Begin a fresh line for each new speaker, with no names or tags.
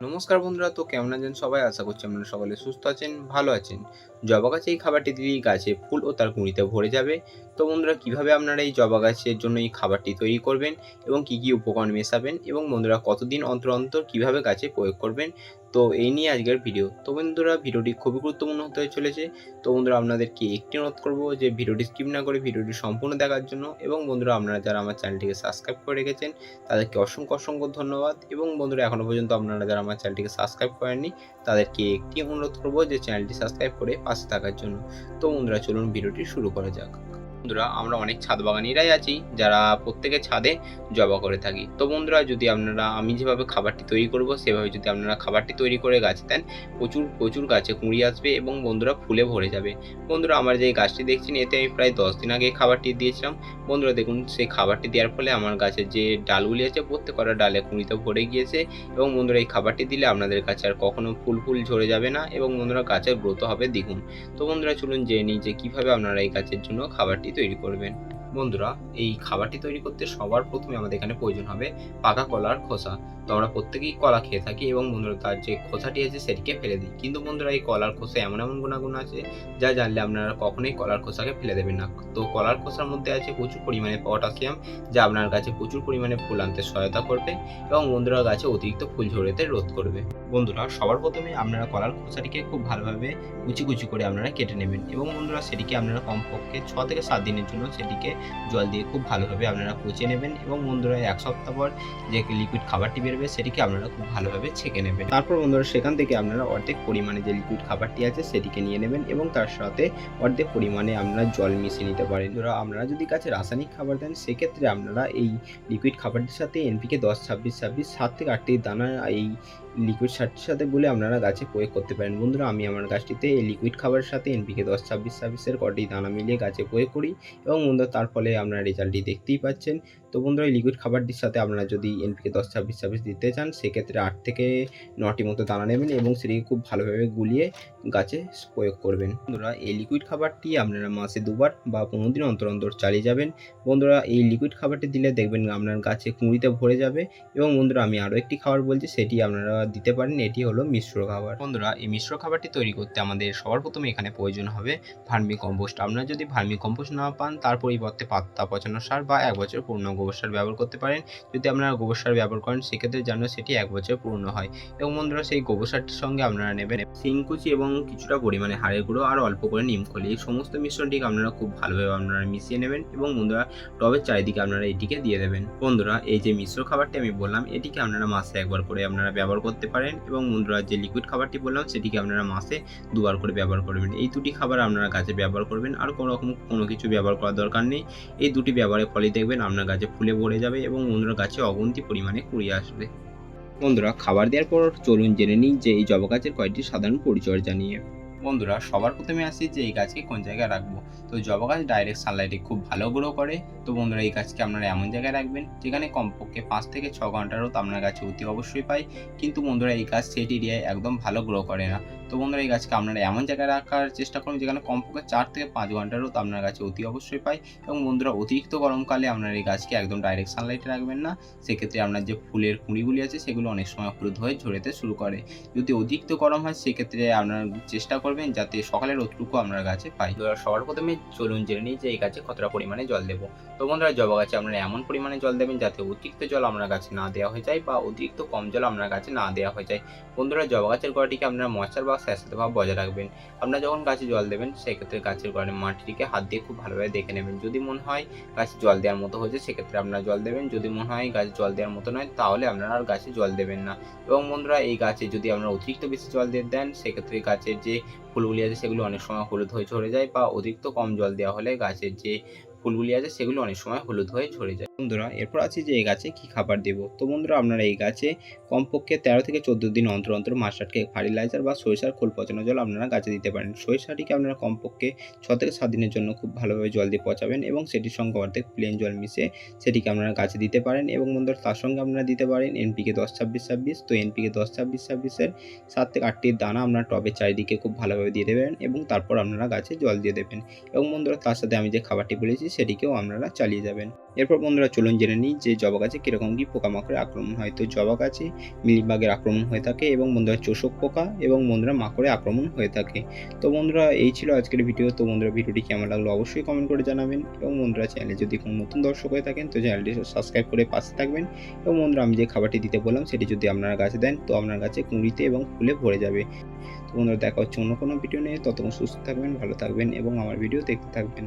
নমস্কার বন্ধুরা, তো কেমন আছেন সবাই? আশা করছি আপনারা সকলে সুস্থ আছেন, ভালো আছেন। জবা গাছে এই খাবারটি দিলেই গাছে ফুল ও তার কুঁড়িতে ভরে যাবে। তো বন্ধুরা, কীভাবে আপনারা এই জবা গাছের জন্য এই খাবারটি তৈরি করবেন এবং কি কি উপকরণ মেশাবেন এবং বন্ধুরা, কতদিন অন্তর অন্তর কীভাবে গাছে প্রয়োগ করবেন? তো এই নিয়ে আজকের ভিডিও তো বন্ধুরা ভিডিওটি খুবই গুরুত্বপূর্ণ হতে চলেছে। তো বন্ধুরা, আপনাদেরকে একটি অনুরোধ করব যে ভিডিওটি স্কিপ না করে ভিডিওটি সম্পূর্ণ দেখার জন্য এবং বন্ধুরা, আপনারা যারা আমার চ্যানেলটিকে সাবস্ক্রাইব করে রেখেছেন, তাদেরকে অসংখ্য অসংখ্য ধন্যবাদ। এবং বন্ধুরা এখনও পর্যন্ত আপনারা যারা আমার চ্যানেলটিকে সাবস্ক্রাইব করেননি, তাদেরকে একটি অনুরোধ করব যে চ্যানেলটি সাবস্ক্রাইব করে পাশে থাকার জন্য। তো বন্ধুরা, চলুন ভিডিওটি শুরু করা যাক। বন্ধুরা, আমরা অনেক ছাদ বাগানিরাই আছি যারা প্রত্যেকের ছাদে জবা করে থাকি। তো বন্ধুরা, যদি আপনারা, আমি যেভাবে খাবারটি তৈরি করব, সেভাবে যদি আপনারা খাবারটি তৈরি করে গাছ দেন, প্রচুর প্রচুর গাছে কুঁড়ি আসবে এবং বন্ধুরা ফুলে ভরে যাবে। বন্ধুরা, আমার যে গাছটি দেখছেন, এতে আমি প্রায় দশ দিন আগে খাবারটি দিয়েছিলাম। বন্ধুরা, দেখুন, সেই খাবারটি দেওয়ার ফলে আমার গাছের যে ডালগুলি আছে প্রত্যেক কটা ডালে কুঁড়িতে ভরে গিয়েছে এবং বন্ধুরা, এই খাবারটি দিলে আপনাদের কাছে আর কখনো ফুল ফুল ঝরে যাবে না এবং বন্ধুরা, গাছের গ্রোথ হবে দ্বিগুণ। তো বন্ধুরা, চলুন জেনে নিই যে কীভাবে আপনারা এই গাছের জন্য খাবারটি তৈরি করবেন। বন্ধুরা, এই খাবারটি তৈরি করতে সবার প্রথমে আমাদের এখানে প্রয়োজন হবে পাকা কলার খোসা। তো আমরা প্রত্যেকেই কলা খেয়ে থাকি এবং বন্ধুরা, তার যে খোসাটি আছে সেটিকে ফেলে দিই। কিন্তু বন্ধুরা, এই কলার খোসা এমন এমন গুণাগুণ আছে যা জানলে আপনারা কখনোই কলার খোসাকে ফেলে দেবেন না। তো কলার খোসার মধ্যে আছে প্রচুর পরিমাণে পটাশিয়াম, যা আপনার গাছে প্রচুর পরিমাণে ফুল আনতে সহায়তা করবে এবং বন্ধুরা, গাছে অতিরিক্ত ফুল ঝরেতে রোধ করবে। বন্ধুরা, সবার প্রথমে আপনারা কলার খোসাটিকে খুব ভালোভাবে কুচি কুচি করে আপনারা কেটে নেবেন এবং বন্ধুরা, সেটিকে আপনারা কমপক্ষে ছ থেকে সাত দিনের জন্য সেটিকে জল দিয়ে খুব ভালোভাবে আপনারা কুচিয়ে নেবেন এবং বন্ধুরা, এক সপ্তাহ পর যে লিকুইড খাবারটি বেরোবে, সেটিকে আপনারা খুব ভালোভাবে ছেঁকে নেবেন। তারপর বন্ধুরা, সেখান থেকে আপনারা অর্ধেক পরিমাণে যে লিকুইড খাবারটি আছে, সেটিকে নিয়ে নেবেন এবং তার সাথে অর্ধেক পরিমাণে আপনারা জল মিশিয়ে নিতে পারেন। ধরো আপনারা যদি কাছে রাসায়নিক খাবার দেন, সেক্ষেত্রে আপনারা এই লিকুইড খাবারটির সাথে এনপিকে দশ, ছাব্বিশ ছাব্বিশ, সাত থেকে আটটি দানা এই লিকুইড সারটির সাথে বলে আপনারা গাছে প্রয়োগ করতে পারেন। বন্ধুরা, আমি আমার গাছটিতে এই লিকুইড খাবারের সাথে এনপিকে দশ, ছাব্বিশ, ছাব্বিশের কটি দানা মিলিয়ে গাছে প্রয়োগ করি এবং বন্ধুরা, তার ফলে আপনারা রেজাল্টটি দেখতেই পাচ্ছেন। তো বন্ধুরা, এই লিকুইড খাবারটির সাথে আপনারা যদি এনপিকে দশ, ছাব্বিশ ছাব্বিশ দিতে চান, সেক্ষেত্রে আট থেকে নটি মতো দানা নেবেন এবং সেটিকে খুব ভালোভাবে গুলিয়ে গাছে প্রয়োগ করবেন। বন্ধুরা, এই লিকুইড খাবারটি আপনারা মাসে দুবার বা পনেরো দিন অন্তর অন্তর চালিয়ে যাবেন। বন্ধুরা, এই লিকুইড খাবারটি দিলে দেখবেন আপনার গাছে কুঁড়িতে ভরে যাবে এবং বন্ধুরা, আমি আরও একটি খাবার বলছি, সেটি আপনারা দিতে পারেন, এটি হলো মিশ্র খাবার। বন্ধুরা, এই মিশ্র খাবারটি তৈরি করতে আমাদের সবার প্রথমে এখানে প্রয়োজন হবে ভার্মি কম্পোস্ট। আপনারা যদি ভার্মি কম্পোস্ট না পান, তার পরিবর্তে পাত্তা পচানো সার বা এক বছর পুরনো গোবর সার ব্যবহার করতে পারেন। যদি আপনারা গোবর সার ব্যবহার করেন, সেক্ষেত্রে যেন সেটি এক বছর পুরনো হয়। এবং বন্ধুরা, সেই গোবর সারটির সঙ্গে আপনারা নেবেন সিংকুচি এবং কিছুটা পরিমাণে হাড়ের গুঁড়ো আর অল্প করে নিমখলি এই সমস্ত মিশ্রণটিকে আপনারা খুব ভালোভাবে আপনারা মিশিয়ে নেবেন এবং বন্ধুরা, টবের চারিদিকে আপনারা এটিকে দিয়ে দেবেন। বন্ধুরা, এই যে মিশ্র খাবারটি আমি বললাম, এটিকে আপনারা মাসে একবার করে আপনারা ব্যবহার করতে পারেন এবং বন্ধুরা যে লিকুইড খাবারটি বললাম, সেটিকে আপনারা মাসে দুবার করে ব্যবহার করবেন। এই দুটি খাবার আপনারা গাছে ব্যবহার করবেন। আর কোনো রকম কোনো কিছু ব্যবহার করার দরকার নেই। এই দুটি ব্যবহারের ফলে দেখবেন আপনার গাছে ফুলে ভরে যাবে এবং বন্ধুরা গাছে অগন্তি পরিমাণে কুড়িয়ে আসবে। বন্ধুরা, খাবার দেওয়ার পর চলুন জেনে নিন যে এই জবা গাছের কয়েকটি সাধারণ পরিচর্যা নিয়ে। বন্ধুরা, সবার প্রথমে আসি যে এই গাছকে কোন জায়গায় রাখব। তো জবা গাছ ডাইরেক্ট সানলাইটে খুব ভালো গ্রো করে। তো বন্ধুরা, এই গাছকে আপনারা এমন জায়গায় রাখবেন যেখানে কমপক্ষে পাঁচ থেকে ছ ঘন্টারও তো আপনার গাছে অতি অবশ্যই পাই কিন্তু বন্ধুরা, এই গাছ সেট এরিয়ায় একদম ভালো গ্রো করে না। তো বন্ধুরা এই গাছকে আপনারা এমন জায়গায় রাখার চেষ্টা করুন যেখানে কমপক্ষে চার থেকে পাঁচ ঘণ্টার রোদ আপনার গাছে অতি অবশ্যই পায় এবং বন্ধুরা, অতিরিক্ত গরমকালে আপনার এই গাছকে একদম ডাইরেক্ট সানলাইটে রাখবেন না। সেক্ষেত্রে আপনার যে ফুলের কুঁড়িগুলি আছে সেগুলো অনেক সময় হলুদ হয়ে ঝরেতে শুরু করে। যদি অতিরিক্ত গরম হয় সেক্ষেত্রে আপনার চেষ্টা করবেন যাতে সকালের রোদটুকু আপনার গাছে পাই। সবার প্রথমে চলুন জেনে নিই যে এই গাছে কতটা পরিমাণে জল দেবো। তো বন্ধুরা, জবা গাছে আপনারা এমন পরিমাণে জল দেবেন যাতে অতিরিক্ত জল আপনার গাছে না দেওয়া হয়ে যায় বা অতিরিক্ত কম জল আপনার গাছে না দেওয়া হয়ে যায়। বন্ধুরা, জবা গাছের গোড়াটিকে আপনারা মশার বা স্যাঁচাতে ভাব বজায় রাখবেন। আপনারা যখন গাছে জল দেবেন, সেক্ষেত্রে গাছের গোড়ার মাটিটিকে হাত দিয়ে খুব ভালোভাবে দেখে নেবেন। যদি মনে হয় গাছে জল দেওয়ার মতো হয়েছে, সেক্ষেত্রে আপনারা জল দেবেন। যদি মনে হয় গাছে জল দেওয়ার মতো নয়, তাহলে আপনারা আর গাছে জল দেবেন না। এবং বন্ধুরা, এই গাছে যদি আপনারা অতিরিক্ত বেশি জল দিয়ে দেন, সেক্ষেত্রে গাছের যে ফুলগুলি আছে, সেগুলি অনেক সময় হলুদ হয়ে ঝরে যায় বা অতিরিক্ত কম জল দেওয়া হলে গাছের যে ফুলগুলি আছে, সেগুলো অনেক সময় হলুদ হয়ে ঝরে যায়। বন্ধুরা, এরপর আছে যে এই গাছে কি খাবার দেবো? তো বন্ধুরা, আপনারা এই গাছে কমপক্ষে তেরো থেকে চোদ্দ দিন অন্তর অন্তর মাস্টারকে ফার্টিলাইজার বা সরিষার খোল পচানো জল আপনারা গাছে দিতে পারেন। সরিষাটিকে আপনারা কমপক্ষে ছ থেকে সাত দিনের জন্য খুব ভালোভাবে জল দিয়ে পচাবেন এবং সেটির সঙ্গে অর্ধেক প্লেন জল মিশে সেটিকে আপনারা গাছে দিতে পারেন এবং বন্ধুরা, তার সঙ্গে আপনারা দিতে পারেন এনপিকে দশ ছাব্বিশ ছাব্বিশ। তো এনপিকে দশ ছাব্বিশ ছাব্বিশের সাত থেকে আটটি দানা আপনারা টবের চারিদিকে খুব ভালোভাবে দিয়ে দেবেন এবং তারপর আপনারা গাছে জল দিয়ে দেবেন। এবং বন্ধুরা, তার সাথে আমি যে খাবারটি বলেছি সেটিকেও আপনারা চালিয়ে যাবেন। এরপর বন্ধুরা চলুন জেনে নিই যে জবা গাছে কীরকম কী পোকামাকড়ের আক্রমণ হয়। তো জবা গাছে মিলিবাগের আক্রমণ হয়ে থাকে এবং বন্ধুরা চোষক পোকা এবং বন্ধুরা মাকড়ে আক্রমণ হয়ে থাকে। তো বন্ধুরা এই ছিল আজকের ভিডিও। তো বন্ধুরা ভিডিওটি কেমন লাগল অবশ্যই কমেন্ট করে জানাবেন এবং বন্ধুরা চ্যানেলে যদি কোনো নতুন দর্শক হয়ে থাকেন তো চ্যানেলটি সাবস্ক্রাইব করে পাশে থাকবেন। এবং বন্ধুরা আমি যে খাবারটি দিতে বললাম সেটি যদি আপনারা গাছে দেন তো আপনার গাছে কুঁড়িতে এবং ফুলে ভরে যাবে। তো বন্ধুরা দেখা হচ্ছে অন্য কোনো ভিডিও নিয়ে। ততক্ষণ সুস্থ থাকবেন, ভালো থাকবেন এবং আমার ভিডিও দেখতে থাকবেন।